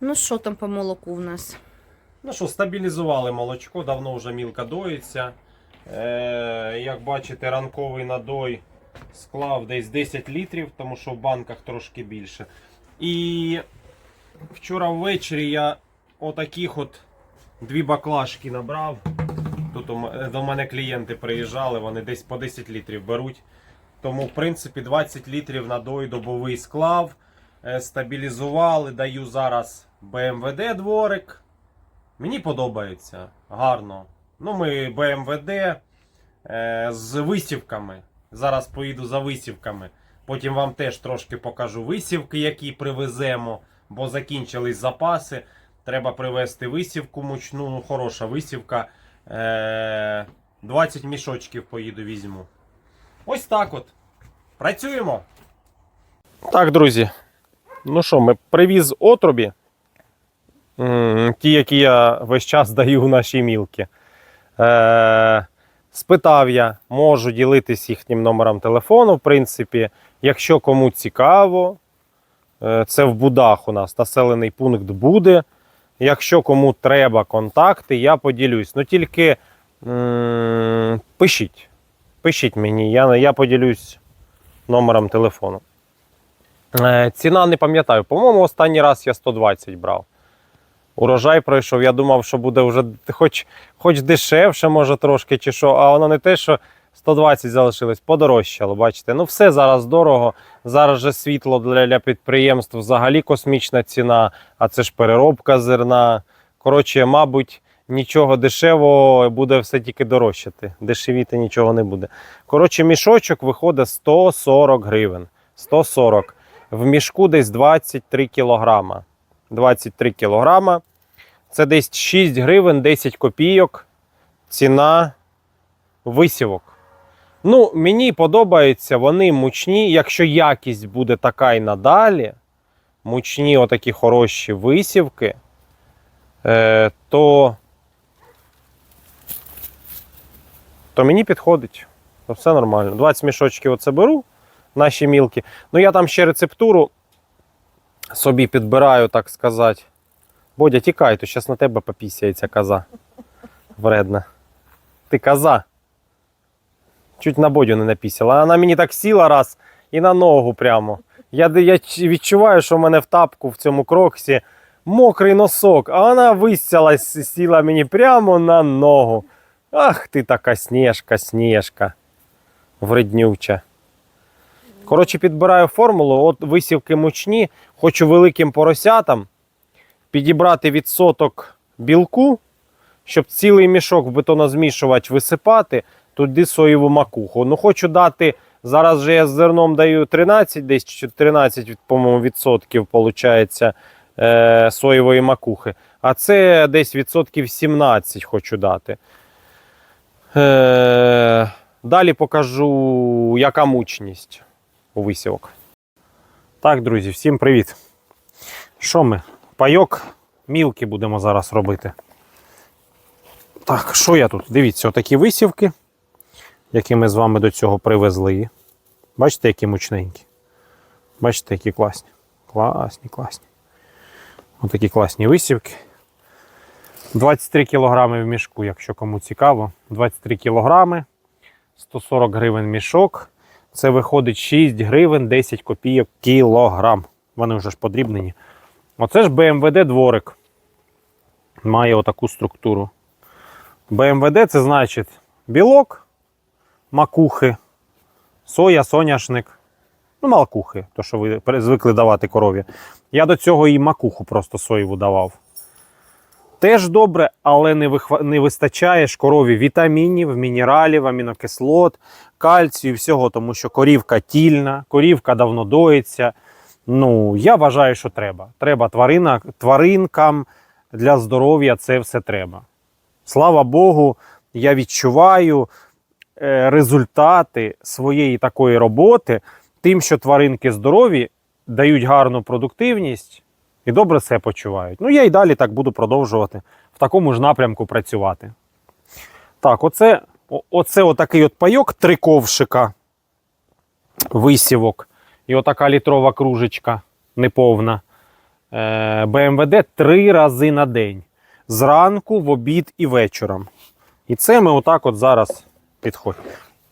Ну що там по молоку в нас? Ну що, стабілізували молочко, давно вже мілка доїться. Е, як бачите, ранковий надой склав десь 10 літрів, тому що в банках трошки більше. І вчора ввечері я отаких от дві баклажки набрав. Тут до мене клієнти приїжджали, вони десь по 10 літрів беруть. Тому, в принципі, 20 літрів надой добовий склав. Е, Стабілізували, даю зараз БМВД дворик. Мені подобається. Гарно. Ну, ми БМВД е, з висівками. Зараз поїду за висівками. Потім вам теж трошки покажу висівки, які привеземо, бо закінчились запаси. Треба привезти висівку мучну, ну, хороша висівка. Е, 20 мішочків поїду візьму. Ось так от. Працюємо. Так, друзі. Ну що, ми привіз отрубі. Ті, які я весь час даю в наші мілки. Е, спитав я, можу ділитись їхнім номером телефону, в принципі. Якщо кому цікаво, е, це в Будах у нас населений пункт буде. Якщо кому треба контакти, я поділюсь. Ну тільки м, пишіть. Пишіть мені, я, я поділюсь номером телефону. Е, ціна не пам'ятаю. По-моєму, останній раз я 120 брав. Урожай пройшов. Я думав, що буде вже хоч, хоч дешевше, може трошки, чи що, а воно не те, що 120 залишилось, подорожчало. Бачите, ну все зараз дорого. Зараз же світло для, для підприємств взагалі космічна ціна, а це ж переробка зерна. Коротше, мабуть, нічого дешевого буде все тільки дорожчати. Дешевіти нічого не буде. Коротше, мішочок виходить 140 гривень. 140. В мішку десь 23 кілограма. 23 кілограма. Це десь 6 гривень 10 копійок. Ціна висівок. Ну, мені подобаються вони мучні. Якщо якість буде така і надалі, мучні, отакі хороші висівки, е, то, то мені підходить. То все нормально. 20 мішочків оце беру, наші мілки. Ну, я там ще рецептуру собі підбираю, так сказати. Бодя, тікай, то зараз на тебе попісяється коза. Вредна. Ти коза. Чуть на бодю не напісяла. Вона мені так сіла раз і на ногу прямо. Я, я відчуваю, що в мене в тапку в цьому кроксі мокрий носок, а вона висялась, сіла мені прямо на ногу. Ах ти така сніжка, сніжка. Вреднюча. Коротше, підбираю формулу, от висівки мучні, хочу великим поросятам підібрати відсоток білку, щоб цілий мішок в бетонозмішувач висипати, туди соєву макуху. Ну, хочу дати, зараз же я з зерном даю 13, десь чи 13, від- по-моєму, відсотків, виходить, е, соєвої макухи. А це десь відсотків 17 хочу дати. Е, далі покажу, яка мучність у висівок. Так, друзі, всім привіт. Що ми? Пайок мілки будемо зараз робити. Так, що я тут? Дивіться, отакі висівки, які ми з вами до цього привезли. Бачите, які мучненькі. Бачите, які класні. Класні, класні. Отакі класні висівки. 23 кілограми в мішку, якщо кому цікаво. 23 кілограми, 140 гривень мішок. Це виходить 6 гривень 10 копійок кілограм. Вони вже ж подрібнені. Оце ж БМВД дворик. Має отаку структуру. БМВД це значить білок, макухи, соя, соняшник. Ну, малкухи, то що ви звикли давати корові. Я до цього і макуху просто соєву давав. Теж добре, але не, вихва... не вистачає ж корові вітамінів, мінералів, амінокислот, кальцію, всього, тому що корівка тільна, корівка давно доїться. Ну, я вважаю, що треба. Треба тварина, тваринкам для здоров'я це все треба. Слава Богу, я відчуваю е, результати своєї такої роботи, тим, що тваринки здорові, дають гарну продуктивність і добре себе почувають. Ну, я і далі так буду продовжувати в такому ж напрямку працювати. Так, оце, оце отакий от пайок, три ковшика висівок. І отака літрова кружечка неповна. е, БМВД три рази на день. Зранку, в обід і вечором. І це ми отак от зараз підходимо.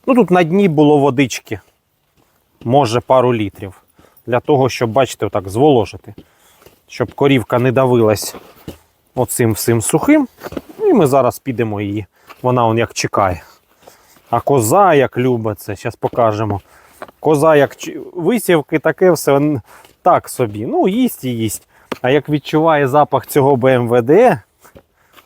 Ну тут на дні було водички, може пару літрів. Для того, щоб, бачите, отак зволожити. Щоб корівка не давилась оцим всім сухим. І ми зараз підемо її. Вона он як чекає. А коза як любить це, зараз покажемо. Коза як висівки, таке все так собі. Ну, їсть і їсть. А як відчуває запах цього БМВД,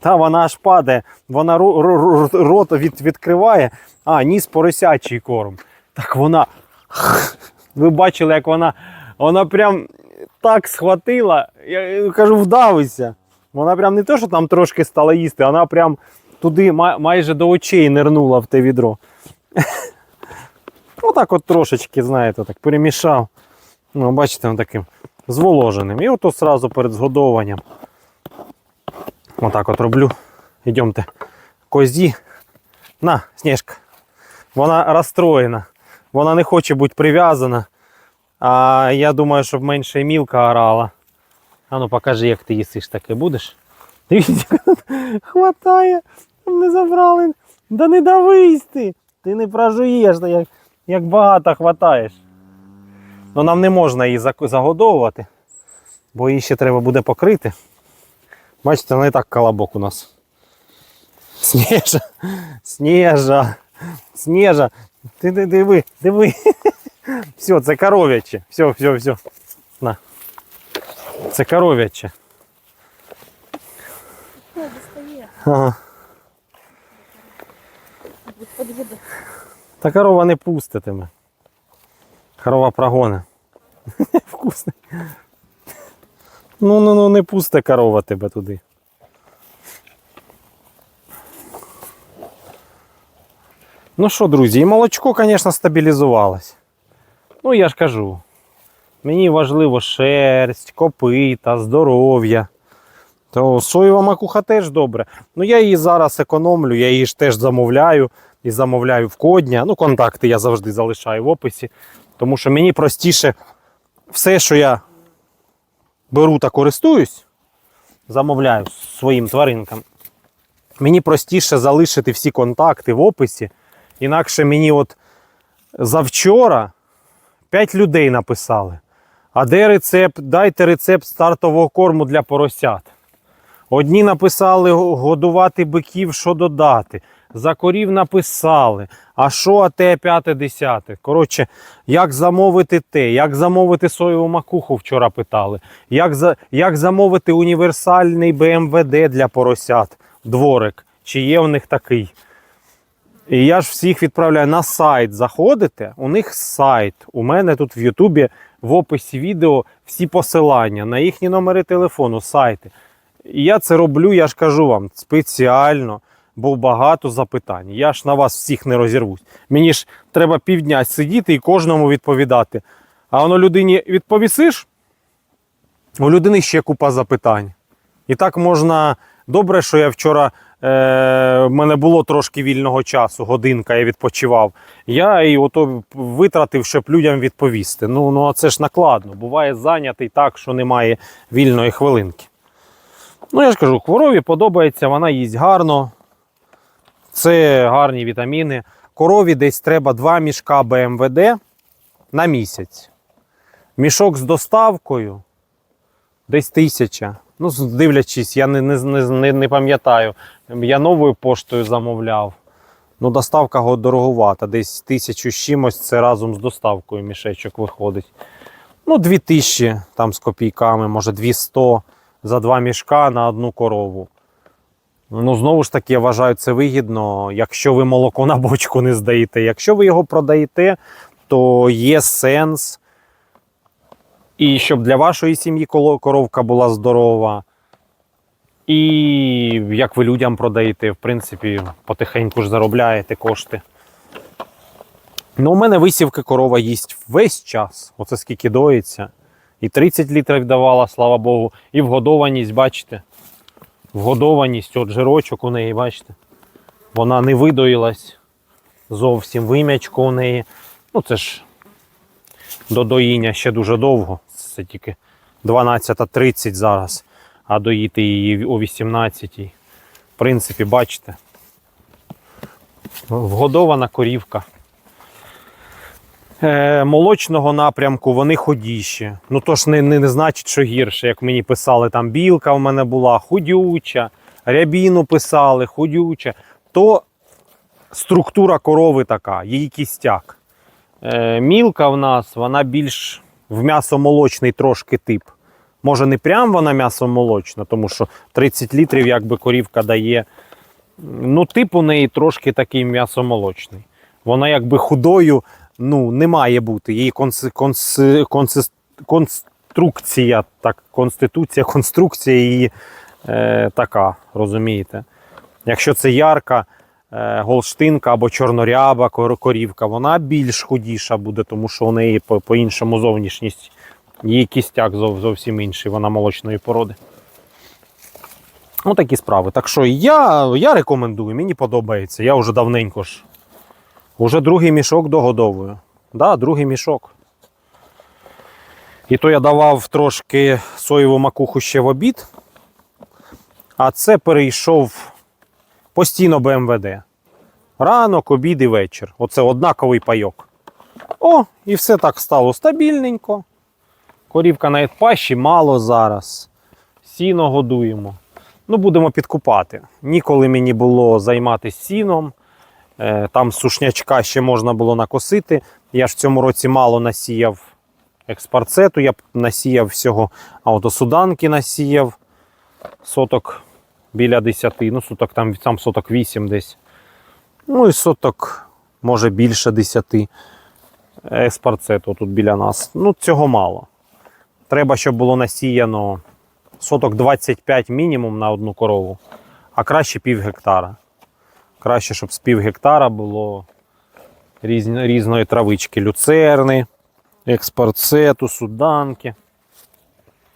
та вона аж падає, вона ро- ро- ро- рот від, відкриває, а, ніс поросячий корм. Так вона. Ви бачили, як вона, вона прям так схватила, я кажу, вдавися. Вона прям не то, що там трошки стала їсти, вона прям туди май- майже до очей нирнула в те відро. Отак от трошечки, знаєте, так перемішав. Ну, бачите, він таким зволоженим. І ото одразу перед згодовуванням. Отак от роблю. Йдемте. Козі. На, Снежка. Вона розстроєна. Вона не хоче бути прив'язана. А я думаю, щоб менше мілка орала. А ну покажи, як ти їсиш таке будеш. Дивіться, хватає. Не забрали. Да не давись ти. Ти не прожуєш, як, як багато хватаєш. Ну нам не можна її загодовувати, бо її ще треба буде покрити. Бачите, не так колобок у нас. Снежа, Снежа, Снежа. Ти диви, диви. Все, це коров'яче. Все, все, все. На. Це коров'яче. Ага. Та корова не пуститиме. Корова прогоне. Вкусний. Ну, ну, ну, не пусте корова тебе туди. Ну що, друзі, і молочко, звісно, стабілізувалось. Ну, я ж кажу. Мені важливо шерсть, копита, здоров'я. То соєва макуха теж добре. Ну я її зараз економлю, я її ж теж замовляю і замовляю в кодня. Ну, контакти я завжди залишаю в описі. Тому що мені простіше все, що я беру та користуюсь, замовляю своїм тваринкам. Мені простіше залишити всі контакти в описі. Інакше мені от завчора 5 людей написали. А де рецепт? Дайте рецепт стартового корму для поросят. Одні написали годувати биків, що додати. За корів написали. А що, а те, п'яте, десяте. Коротше, як замовити те, як замовити соєву макуху вчора питали. Як, за, як замовити універсальний БМВД для поросят, дворик. Чи є у них такий? І я ж всіх відправляю на сайт. Заходите, у них сайт. У мене тут в Ютубі в описі відео всі посилання на їхні номери телефону, сайти. І я це роблю, я ж кажу вам, спеціально, бо багато запитань. Я ж на вас всіх не розірвусь. Мені ж треба півдня сидіти і кожному відповідати. А воно людині відповісиш, у людини ще купа запитань. І так можна. Добре, що я вчора в мене було трошки вільного часу, годинка, я відпочивав. Я і ото витратив, щоб людям відповісти. Ну, ну а це ж накладно. Буває зайнятий так, що немає вільної хвилинки. Ну, я ж кажу, корові подобається, вона їсть гарно. Це гарні вітаміни. Корові десь треба 2 мішка БМВД на місяць. Мішок з доставкою десь тисяча. Ну, дивлячись, я не, не, не, не, пам'ятаю. Я новою поштою замовляв. Ну, доставка го- дороговата. Десь тисячу з чимось це разом з доставкою мішечок виходить. Ну, дві тисячі там з копійками, може 200 за два мішка на одну корову. Ну, знову ж таки, я вважаю це вигідно, якщо ви молоко на бочку не здаєте. Якщо ви його продаєте, то є сенс. І щоб для вашої сім'ї коровка була здорова. І як ви людям продаєте, в принципі, потихеньку ж заробляєте кошти. Ну, у мене висівки корова їсть весь час. Оце скільки доїться. І 30 літрів давала, слава Богу. І вгодованість, бачите. Вгодованість, от жирочок у неї, бачите. Вона не видоїлась зовсім вим'ячко у неї. Ну, це ж до доїння ще дуже довго. Це тільки 12.30 зараз, а доїти її о 18. В принципі, бачите. Вгодована корівка. Е, молочного напрямку вони ходіші. Ну то ж не, не, не значить, що гірше. Як мені писали, там білка в мене була худюча, рябіну писали, худюча. То структура корови така, її кістяк. Е, мілка в нас, вона більш в м'ясомолочний трошки тип. Може, не прям вона м'ясомолочна, тому що 30 літрів якби корівка дає. Ну, тип у неї трошки такий м'ясомолочний. Вона якби худою ну, не має бути. Її конс, конс, конс, конструкція, так, конституція, конструкція її е, така, розумієте? Якщо це ярка голштинка або чорноряба корівка, вона більш худіша буде, тому що у неї по- по-іншому зовнішність. Її кістяк зов- зовсім інший, вона молочної породи. Ну, такі справи. Так що я, я рекомендую, мені подобається. Я вже давненько ж. Уже другий мішок догодовую. Да, другий мішок. І то я давав трошки соєву макуху ще в обід, а це перейшов постійно БМВД. Ранок, обід і вечір. Оце однаковий пайок. О, і все так стало стабільненько. Корівка на пащі мало зараз. Сіно годуємо. Ну, будемо підкупати. Ніколи мені було займатися сіном. Е, Там сушнячка ще можна було накосити. Я ж в цьому році мало насіяв експарцету, я насіяв всього, а насіяв соток біля 10, ну соток там, там соток 8 десь. Ну і соток, може більше 10 експарцету тут біля нас. Ну, цього мало. Треба, щоб було насіяно соток 25 мінімум на одну корову, а краще пів гектара. Краще, щоб з пів гектара було різної травички. Люцерни, експарцету, суданки.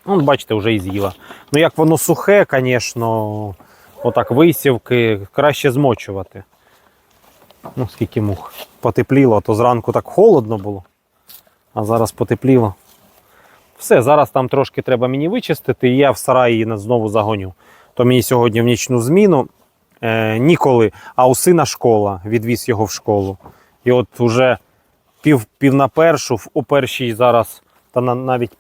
Ну, бачите, вже і з'їла. Ну, як воно сухе, звісно, отак висівки, краще змочувати. Ну, скільки мух. Потепліло, то зранку так холодно було, а зараз потепліло. Все, зараз там трошки треба мені вичистити, і я в сараї її знову загоню. То мені сьогодні в нічну зміну е, ніколи, а у сина школа, відвіз його в школу. І от вже пів, пів на першу, у першій зараз, та на, навіть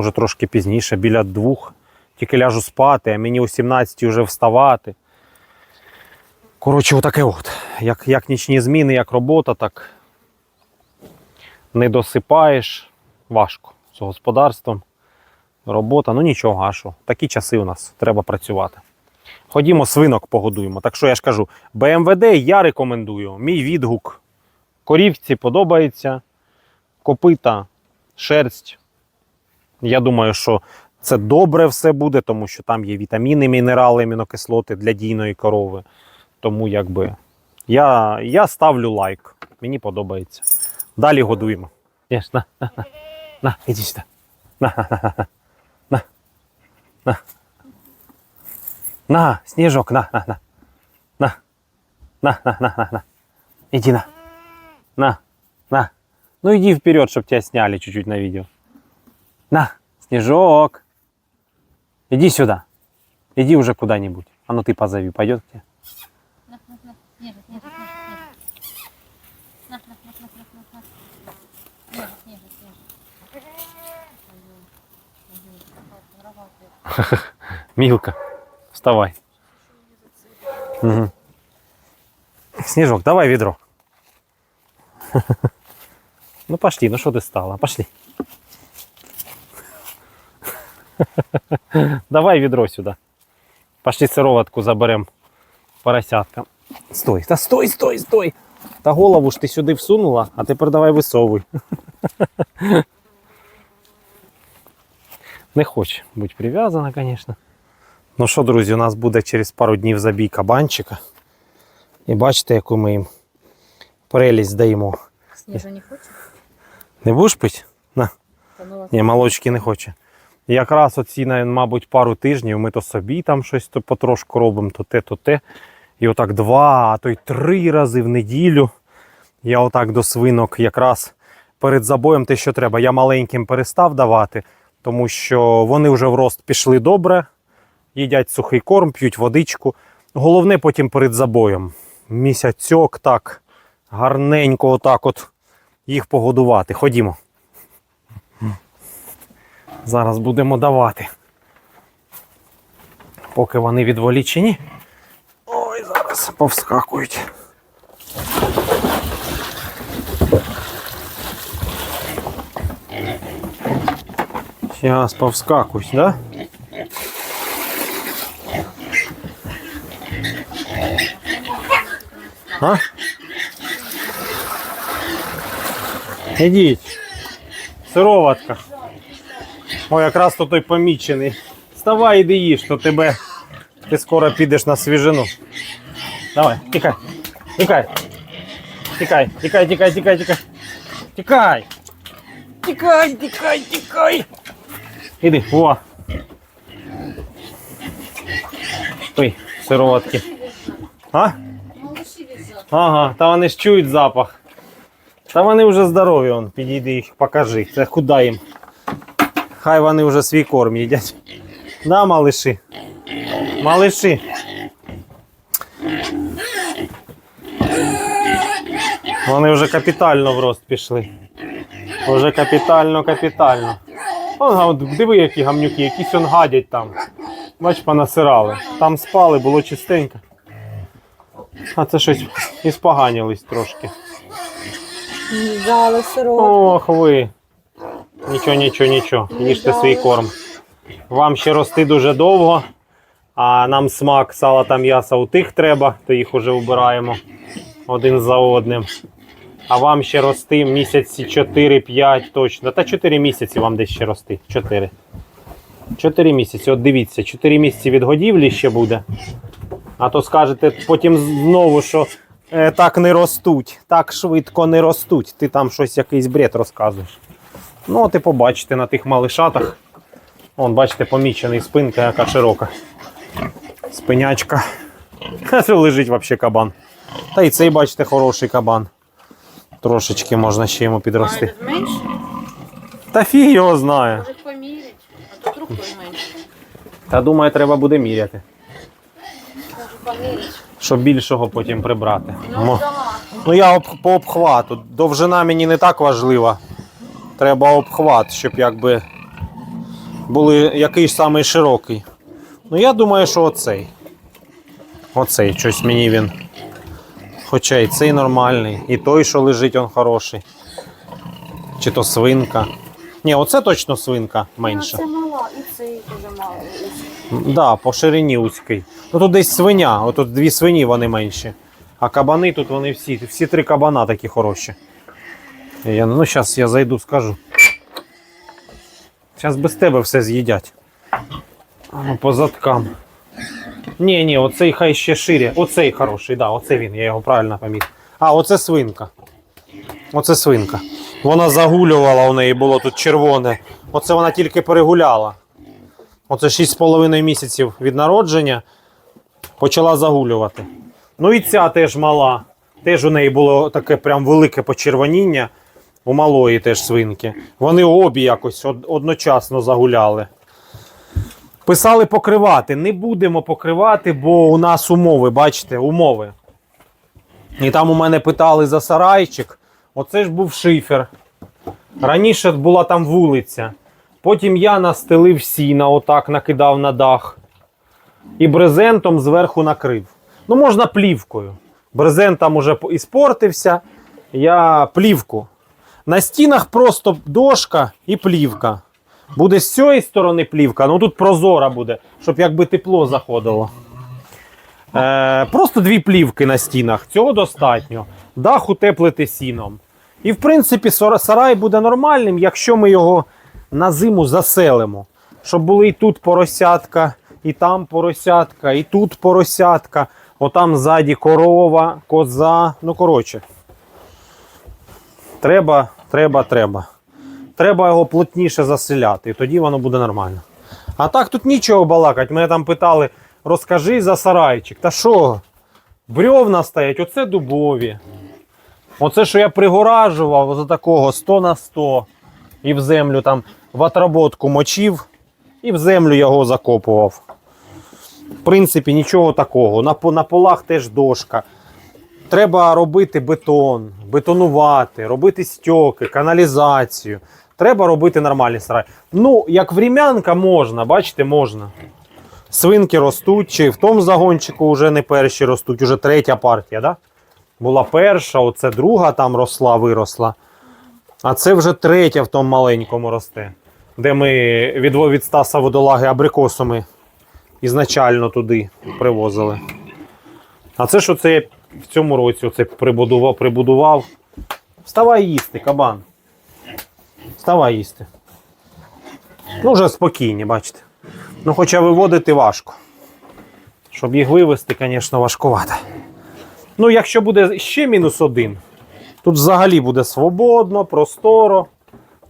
уже трошки пізніше, біля двох, тільки ляжу спати, а мені о 17 вже вставати. Коротше, отаке от. Як, як нічні зміни, як робота, так не досипаєш. Важко з господарством. Робота, ну нічого, а що. Такі часи у нас, треба працювати. Ходімо, свинок погодуємо. Так що я ж кажу, БМВД я рекомендую. Мій відгук. Корівці подобається. Копита, шерсть. Я думаю, що це добре все буде, тому що там є вітаміни, мінерали, амінокислоти для дійної корови. Тому якби я, я ставлю лайк. Мені подобається. Далі годуємо. Єш, на, на, на, іди сюди. На, на, на, на, на. На, на, на, на. На, на, на, на, на, на. На. На. Ну иди вперед, чтобы тебя сняли чуть-чуть на видео. На, Снежок. Иди сюда. Иди уже куда-нибудь. А ну ты позови, пойдет к тебе. Снежик, снежик, снежик, снежик. На, на, на, на, на, на, на. Снежик, снежик, снежик. Ой, ой, ой, ой, Милка, вставай. Мгм. Снежок, давай ведро. Ну пошли, ну что ты стала? Пошли. Давай ведро сюда. Пошли сыроватку заберем поросяткам. Стой, та стой, стой, стой. Та голову ж ти сюди всунула, а тепер давай висовуй. Не хоче бути прив'язана, звісно. Ну що, друзі, у нас буде через пару днів забій кабанчика. І бачите, яку ми їм прелість даємо. Снежа не хочет? Не будеш пити? На. Та ну Ні, молочки не хоче. Якраз оці, мабуть, пару тижнів ми то собі там щось потрошку робимо, то те, то те. І отак два, а то й три рази в неділю. Я отак до свинок якраз перед забоєм те, що треба. Я маленьким перестав давати, тому що вони вже в рост пішли добре, їдять сухий корм, п'ють водичку. Головне потім перед забоєм. Місяцьок так, гарненько отак от їх погодувати. Ходімо. Зараз будемо давати. Поки вони відволічені. Ой, зараз повскакують. Сейчас повскакують, да? А? Ідіть. Сироватка. О, якраз то той помічений. Вставай, іди їж, то тебе. Ти скоро підеш на свіжину. Давай, тікай. Тікай. Тікай, тікай, тікай, тікай, тікай. Тікай. Тікай, тікай, тікай. Іди, о. Ой, сироватки. А? Ага, та вони ж чують запах. Та вони вже здорові, он, підійди їх, покажи. Це куди їм. Хай вони вже свій корм їдять. Да, малиші? Малиші. Вони вже капітально в рост пішли. Вже капітально, капітально. От диви, які гамнюки, якісь он гадять там. Бач, понасирали. Там спали, було чистенько. А це щось і споганілись трошки. Дали сироп. Ох ви. Нічого, нічого, нічого. Їжте свій корм. Вам ще рости дуже довго, а нам смак сала та м'яса у тих треба, то їх уже вбираємо один за одним. А вам ще рости місяці 4-5 точно. Та 4 місяці вам десь ще рости. 4. 4 місяці. От дивіться, 4 місяці від годівлі ще буде. А то скажете потім знову, що е, так не ростуть, так швидко не ростуть. Ти там щось якийсь бред розказуєш. Ну, от і побачите на тих малишатах. Вон, бачите, помічений спинка, яка широка. Спинячка. Це лежить взагалі кабан. Та і цей, бачите, хороший кабан. Трошечки можна ще йому підрости. Та фіг його знає. Може поміряти. А тут рукою менше. Та думаю, треба буде міряти. Щоб більшого потім прибрати. Ну, Ну я по обхвату. Довжина мені не так важлива. Треба обхват, щоб якби були який ж самий широкий. Ну я думаю, що оцей. Оцей, щось мені він. Хоча і цей нормальний, і той, що лежить, він хороший. Чи то свинка. Ні, оце точно свинка менше. Це мала, і цей дуже мало. Да, по ширині узький. Ну тут десь свиня, отут дві свині вони менші. А кабани тут вони всі, всі три кабана такі хороші. Я, ну, зараз я зайду, скажу. Зараз без тебе все з'їдять. Ну, По задкам. Ні, ні, оцей хай ще шире. Оцей хороший, да, оце він, я його правильно помітив. А, оце свинка. Оце свинка. Вона загулювала, у неї було тут червоне. Оце вона тільки перегуляла. Оце 6,5 місяців від народження почала загулювати. Ну і ця теж мала. Теж у неї було таке прям велике почервоніння. У малої теж свинки. Вони обі якось од- одночасно загуляли. Писали покривати. Не будемо покривати, бо у нас умови, бачите, умови. І там у мене питали за сарайчик. Оце ж був шифер. Раніше була там вулиця. Потім я настелив сіна, отак накидав на дах. І брезентом зверху накрив. Ну, можна плівкою. Брезент там уже іспортився. Я плівку. На стінах просто дошка і плівка. Буде з цієї сторони плівка, ну тут прозора буде, щоб якби тепло заходило. Е, просто дві плівки на стінах. Цього достатньо. Дах утеплити сіном. І в принципі сарай буде нормальним, якщо ми його на зиму заселимо. Щоб були і тут поросятка, і там поросятка, і тут поросятка, отам ззаді корова, коза. Ну, коротше. Треба, треба, треба. Треба його плотніше заселяти, і тоді воно буде нормально. А так тут нічого балакать. Мене там питали, розкажи за сарайчик. Та що? Брьовна стоять, оце дубові. Оце, що я пригоражував за такого 100 на 100 і в землю там в отработку мочив і в землю його закопував. В принципі, нічого такого. На, на полах теж дошка. Треба робити бетон, бетонувати, робити стьоки, каналізацію. Треба робити нормальний сарай. Ну, як врем'янка можна, бачите, можна. Свинки ростуть, чи в тому загончику вже не перші ростуть, уже третя партія, да? Була перша, оце друга там росла, виросла. А це вже третя в тому маленькому росте, де ми від, від Стаса водолаги абрикосу ми ізначально туди привозили. А це що це в цьому році оце прибудував, прибудував. Вставай їсти, кабан. Вставай їсти. Ну, вже спокійні, бачите. Ну, хоча виводити важко. Щоб їх вивезти, звісно, важкувато. Ну, якщо буде ще мінус один, тут взагалі буде свободно, просторо.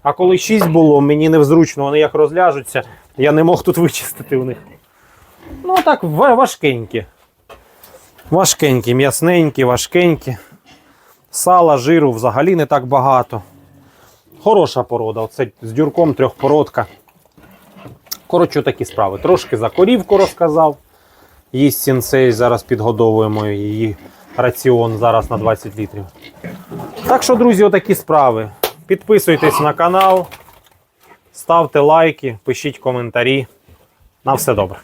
А коли 6 було, мені невзручно, вони як розляжуться, я не мог тут вичистити у них. Ну, так, ва- важкенькі. Важкенькі, м'ясненькі, важкенькі. Сала, жиру взагалі не так багато. Хороша порода. Оце з дюрком трьохпородка. Коротше, такі справи. Трошки за корівку розказав. Їсть сінцей, зараз підгодовуємо її раціон зараз на 20 літрів. Так що, друзі, отакі справи. Підписуйтесь на канал, ставте лайки, пишіть коментарі. На все добре.